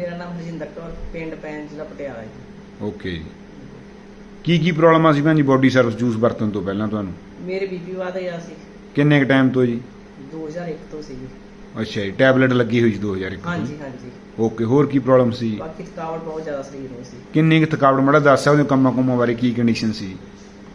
ਮੇਰਾ ਨਾਮ ਹਰਜਿੰਦਰ ਕੌਰ ਪਿੰਡ ਪੈਨ ਜ਼ਿਲ੍ਹਾ ਪਟਿਆਲਾ ਜੀ। ਓਕੇ ਜੀ। ਕੀ ਕੀ ਪ੍ਰੋਬਲਮਾਂ ਸੀ ਭੈਣ ਜੀ ਬੋਡੀ ਸਰਵਿਸ ਜੂਸ ਵਰਤਣ ਤੋਂ ਪਹਿਲਾਂ ਤੁਹਾਨੂੰ? ਮੇਰੇ ਬੀਪੀ ਵਧ ਗਿਆ ਸੀ। ਕਿੰਨੇ ਕ ਟਾਈਮ ਤੋਂ ਜੀ? 2001 ਤੋਂ ਸੀ ਜੀ। ਅੱਛਾ ਜੀ ਟੈਬਲੇਟ ਲੱਗੀ ਹੋਈ ਸੀ 2001 ਤੋਂ? ਹਾਂਜੀ ਹਾਂਜੀ। ਓਕੇ ਹੋਰ ਕੀ ਪ੍ਰੋਬਲਮ ਸੀ? ਬਾਕੀ ਥਕਾਵਟ ਬਹੁਤ ਜ਼ਿਆਦਾ ਸਰੀਰ ਨੂੰ ਸੀ। ਕਿੰਨੀ ਕੁ ਥਕਾਵਟ ਮੜਾ ਦੱਸ ਸਕਦੇ ਹੋ ਕੰਮਾਂ ਕੁੰਮਾਂ ਬਾਰੇ ਕੀ ਕੰਡੀਸ਼ਨ ਸੀ?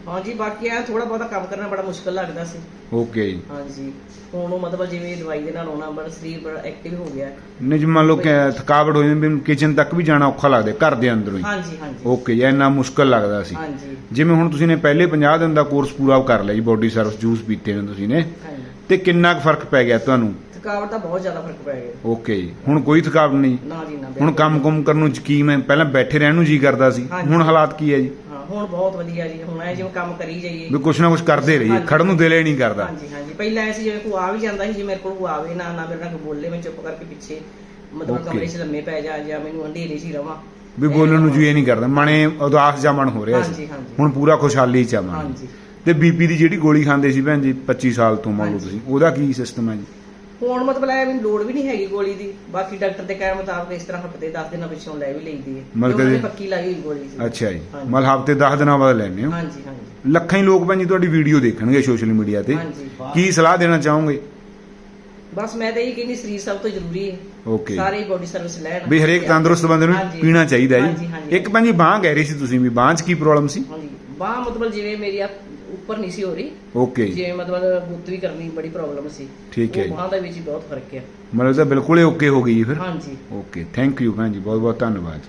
ਹਾਂਜੀ ਬਾਕੀ ਆ ਥੋੜਾ ਬਹੁਤਾ ਕੰਮ ਕਰਨਾ ਬੜਾ ਮੁਸ਼ਕਲ ਲੱਗਦਾ ਸੀ। ਓਕੇ ਜੀ। ਹਾਂਜੀ ਹੁਣ ਉਹ ਮਤਲਬ ਜਿਵੇਂ ਦਵਾਈ ਦੇ ਨਾਲ ਆਉਣਾ ਬੜਾ ਸਰੀਰ ਬੜਾ ਐਕਟਿਵ ਹੋ ਗਿਆ। ਨਹੀਂ ਜੇ ਮੰਨ ਲਓ ਕਿ ਥਕਾਵਟ ਹੋ ਜਾਂਦੀ ਵੀ ਕਿਚਨ ਤੱਕ ਵੀ ਜਾਣਾ ਔਖਾ ਲੱਗਦਾ ਘਰ ਦੇ ਅੰਦਰੋਂ ਹੀ। ਹਾਂਜੀ ਹਾਂਜੀ। ਓਕੇ ਜੀ ਇੰਨਾ ਮੁਸ਼ਕਲ ਲੱਗਦਾ ਸੀ। ਹਾਂਜੀ। ਜਿਵੇਂ ਹੁਣ ਤੁਸੀਂ ਨੇ ਪਹਿਲੇ 50 ਦਿਨ ਦਾ ਕੋਰਸ ਪੂਰਾ ਕਰ ਲਿਆ ਜੀ ਬੋਡੀ ਸਰਵਿਸ ਜੂਸ ਪੀਤੇ ਨੇ ਤੁਸੀਂ ਨੇ। ਹਾਂਜੀ। ਤੇ ਕਿੰਨਾ ਕੁ ਫ਼ਰਕ ਪੈ ਗਿਆ ਤੁਹਾਨੂੰ? ਥਕਾਵਟ ਦਾ ਬਹੁਤ ਜ਼ਿਆਦਾ ਫ਼ਰਕ ਪੈ ਗਿਆ। ਓਕੇ ਜੀ ਹੁਣ ਕੋਈ ਥਕਾਵਟ ਨਹੀਂ। ਨਾ ਜੀ ਨਾ ਹੁਣ ਬਿਲਕੁਲ। ਕੰਮ ਕੁਮ ਕਰਨ ਨੂੰ ਯਕੀਨ ਹੈ ਪਹਿਲਾਂ ਬੈਠੇ ਰਹਿਣ ਨੂੰ ਜੀ ਕਰਦਾ ਸੀ। ਹਾਂਜੀ। ਹੁਣ ਹਾਲਾਤ ਕੀ ਹੈ ਜੀ? ਹਾਂ ਹੁਣ ਬਹੁਤ ਵਧੀਆ ਜੀ ਹੁਣ ਐ ਜਿਵੇਂ ਕੰਮ ਕਰੀ ਜਾਈਏ। ਵੀ ਕੁਛ ਨਾ ਕੁਛ ਕਰਦੇ ਰਹੀਏ ਹਾਂਜੀ। ਖੜਨ ਨੂੰ ਦਿਲ ਹੀ ਨਹੀਂ ਕਰਦਾ। ਹਾਂਜੀ ਹਾਂਜੀ। ਪਹਿਲਾਂ ਐਸੀ ਜਿਵੇਂ ਕੋਈ ਆ ਵੀ ਜਾਂਦਾ ਸੀ ਜੇ ਮੇਰੇ ਕੋਲ ਕੋਈ ਆਵੇ ਨਾ ਨਾ ਮੇਰੇ ਨਾਲ ਕੋਈ ਬੋਲੇ ਮੈਂ ਚੁੱਪ ਕਰਕੇ ਪਿੱਛੇ ਮਤਲਬ Okay. ਕਮਰੇ 'ਚ ਲੰਮੇ ਪੈ ਜਾ ਜਾਂ ਮੈਨੂੰ ਅੰਧੇਰੇ 'ਚ ਹੀ ਰਵਾਂ। ਵੀ ਬੋਲਣ ਨੂੰ ਜੀ ਇਹ ਨਹੀਂ ਕਰਦਾ। ਮਨੇ ਉਦਾਸ ਜਾ ਮਨ ਹੋ ਰਿਹਾ ਸੀ। ਹਾਂਜੀ ਹਾਂਜੀ। ਹੁਣ ਪੂਰਾ ਖੁਸ਼ਹਾਲੀ ਚ ਆ ਮਨ। ਹਾਂਜੀ। ਤੇ ਬੀਪੀ ਦੀ ਜਿਹੜੀ ਗੋਲੀ ਖਾਂਦੇ ਸੀ ਭੈਣ ਜੀ 25 ਸਾਲ ਤੋਂ ਮੰਨ ਲਓ ਹਾਂਜੀ। ਤੁਸੀਂ ਉਹਦਾ ਕੀ ਸਿਸਟਮ ਹੈ ਜੀ? ਹੁਣ ਮਤਲਬ ਐ ਮੈਨੂੰ ਲੋੜ ਵੀ ਨਹੀਂ ਹੈਗੀ ਗੋਲੀ ਦੀ। ਬਾਕੀ ਡਾਕਟਰ ਦੇ ਕਹਿਣ ਮੁਤਾਬਕ ਇਸ ਤਰ੍ਹਾਂ ਹਫ਼ਤੇ 10 ਦਿਨਾਂ ਪਿੱਛੋਂ ਲੈ ਵੀ ਲਈਦੀ ਹੈ। ਮਤਲਬ ਕਿ- ਪੱਕੀ ਲਾਈ ਹੋਈ ਗੋਲੀ ਸੀ। ਅੱਛਾ ਜੀ। ਹਾਂਜੀ। ਮਤਲਬ ਹਫ਼ਤੇ 10 ਦਿਨਾਂ ਬਾਅਦ ਲੈਣੇ ਹੋ? ਹਾਂਜੀ ਹਾਂਜੀ। ਲੱਖਾਂ ਹੀ ਲੋਕ ਭੈਣ ਜੀ ਤੁਹਾਡੀ ਵੀਡੀਓ ਦੇਖਣਗੇ ਸੋਸ਼ਲ ਮੀਡੀਆ ਤੇ। ਹਾਂਜੀ। ਕੀ ਸਲਾਹ ਦੇਣਾ ਚਾਹੋਗੇ? ਬਸ ਮੈਂ ਤਾਂ ਇਹ ਕਹਿੰਦੀ ਸਰੀਰ ਸਭ ਤੋਂ ਜ਼ਰੂਰੀ ਹੈ। ਓਕੇ। ਸਾਰੇ ਬੋਡੀ ਸਰਵਿਸ ਲੈਣ। ਵੀ ਹਰੇਕ ਤੰਦਰੁਸਤ ਬੰਦੇ ਨੂੰ ਹਾਂਜੀ। ਪੀਣਾ ਚਾਹੀਦਾ ਹਾਂਜੀ, ਜੀ। ਹਾਂਜੀ। ਇੱਕ ਭੈਣ ਜੀ ਬਾਂਹ ਕਹਿ ਰਹੀ ਸੀ ਤੁਸੀਂ ਵੀ ਬਾਂਹ 'ਚ ਕੀ ਪ੍ਰੋਬਲਮ ਸੀ? ਹਾਂਜੀ। ਬਾਹ ਮਤਲਬ ਜਿਵੇਂ ਮੇਰੀ ਆ ਉੱਪਰ ਨਹੀਂ ਸੀ ਹੋ ਰਹੀ। ਓਕੇ ਜੀ ਜਿਵੇਂ ਮਤਲਬ ਗੁੱਤ ਵੀ ਕਰਨੀ ਬੜੀ ਪ੍ਰੋਬਲਮ ਸੀ। ਠੀਕ ਹੈ ਜੀ। ਬਾਂਹ ਦੇ ਵਿੱਚ ਹੀ ਬਹੁਤ ਫ਼ਰਕ ਹੈ। ਮਤਲਬ ਤਾਂ ਬਿਲਕੁਲ ਹੀ ਓਕੇ ਹੋ ਗਈ ਜੀ ਫਿਰ। ਹਾਂਜੀ। ਓਕੇ ਥੈਂਕ ਯੂ ਭੈਣ ਜੀ ਬਹੁਤ ਬਹੁਤ ਧੰਨਵਾਦ।